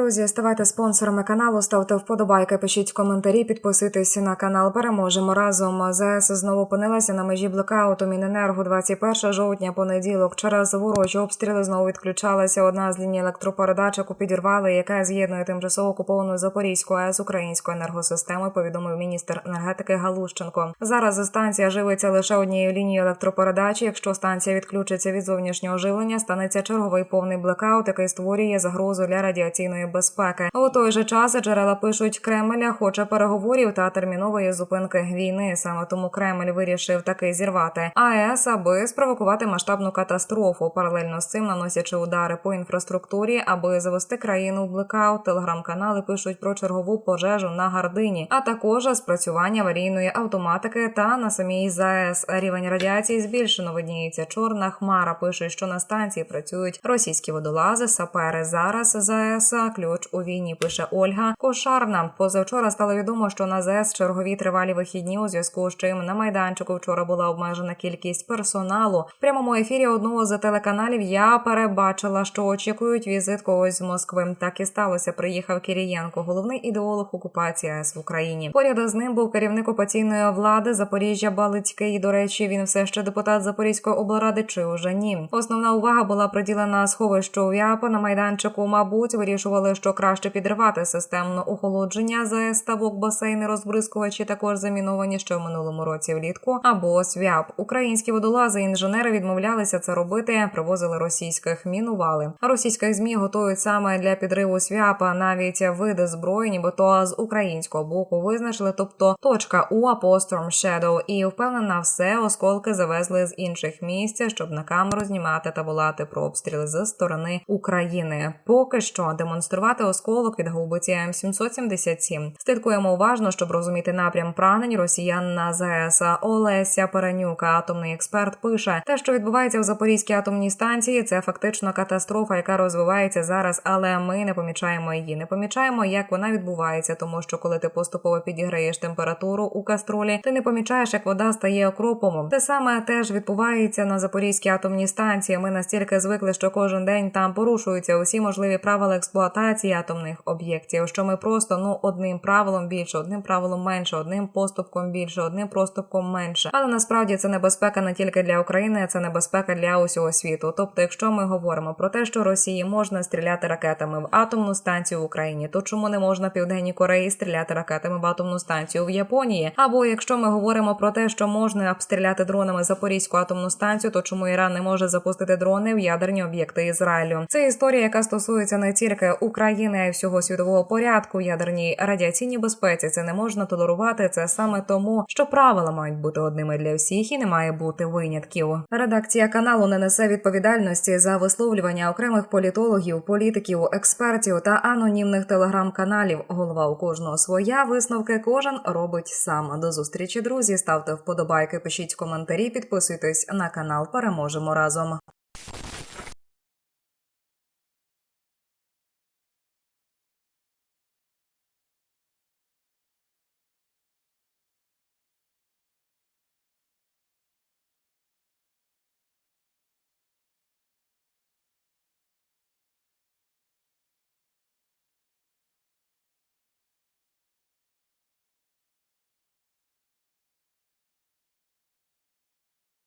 Друзі, ставайте спонсорами каналу, ставте вподобайки, пишіть коментарі, підписуйтесь на канал. Переможемо разом. ЗС знову опинилася на межі блекауту Міненерго 21 жовтня, понеділок. Через ворожі обстріли знову відключалася одна з ліній електропередач, яку підірвали, яка з'єднує тимчасово окуповану Запорізьку АЕС з українською енергосистемою. Повідомив міністр енергетики Галущенко. Зараз станція живиться лише однією лінією електропередачі. Якщо станція відключиться від зовнішнього живлення, станеться черговий повний блекаут, який створює загрозу для радіаційної безпеки. У той же час джерела пишуть, Кремля хоче переговорів та термінової зупинки війни. Саме тому Кремль вирішив таки зірвати АЕС, аби спровокувати масштабну катастрофу. Паралельно з цим наносячи удари по інфраструктурі, аби завести країну в блекаут. Телеграм-канали пишуть про чергову пожежу на Гардині, а також спрацювання аварійної автоматики та на самій ЗАЕС. Рівень радіації збільшено. Видніється чорна хмара. Пише, що на станції працюють російські водолази, сапери. Зараз ЗАЕС ключ у війні. Пише Ольга Кошарна. Позавчора стало відомо, що на ЗАЕС чергові тривалі вихідні у зв'язку з чим на майданчику вчора була обмежена кількість персоналу. В прямому ефірі одного з телеканалів я перебачила, що очікують візит когось з Москви. Так і сталося. Приїхав Кирієнко, головний ідеолог окупації АЕС в Україні. Поряд з ним був керівник окупаційної влади Запоріжжя Балицький. До речі, він все ще депутат Запорізької облради. Чи уже ні? Основна увага була приділена сховищу ВЯП на майданчику. Мабуть, вирішували, що краще підривати системно охолодження ЗАЕС ставок басейни розбризкувачі також заміновані ще в минулому році влітку. Або СВЯП. Українські водолази інженери відмовлялися це робити. Привозили російських мінували. Російських змі готують саме для підриву СВЯПа навіть види зброї, нібито з українського боку визначили, тобто точка У Storm Shadow. І впевнена, все осколки завезли з інших місць, щоб на камеру знімати та волати про обстріли з сторони України. Поки що демонструвати осколок від гаубиці М777. Слідкуємо уважно, щоб розуміти напрям прагнень росіян на ЗАЕС. Олеся Перенюка, атомний експерт, пише те, що відбувається в Запорізькій атомній станції, це фактично катастрофа, яка розвивається зараз, але ми не помічаємо її. Не помічаємо, як вона відбувається, тому що коли ти поступово підіграєш температуру у каструлі, ти не помічаєш, як вода стає окропом. Те саме теж відбувається на Запорізькій атомній станції. Ми настільки звикли, що кожен день там порушуються усі можливі правила експлуатації атомних об'єктів. Що ми просто ну одним правилом більше, одним правилом менше, одним поступком більше, одним проступком менше. Але насправді це небезпека не тільки для України, це небезпека для усього світу. Тобто, якщо ми говоримо про те, що Росії можна стріляти ракетами в атомну станцію в Україні, то чому не можна Південній Кореї стріляти ракетами в атомну станцію в Японії? Або якщо ми говоримо про те, що можна обстріляти дронами Запорізьку атомну станцію, то чому Іран не може запустити дрони в ядерні об'єкти Ізраїлю? Це історія, яка стосується не тільки України, а й всього світового порядку. Ядерній радіаційній безпеці це не можна толерувати. Це саме тому, що правила мають бути одними для всіх і не має бути винятків. Редакція каналу не несе відповідальності за висловлювання окремих політологів, політиків, експертів та анонімних телеграм-каналів. Голова у кожного своя висновки кожен робить сам. До зустрічі, друзі. Ставте вподобайки, пишіть коментарі, підписуйтесь на канал. Переможемо разом.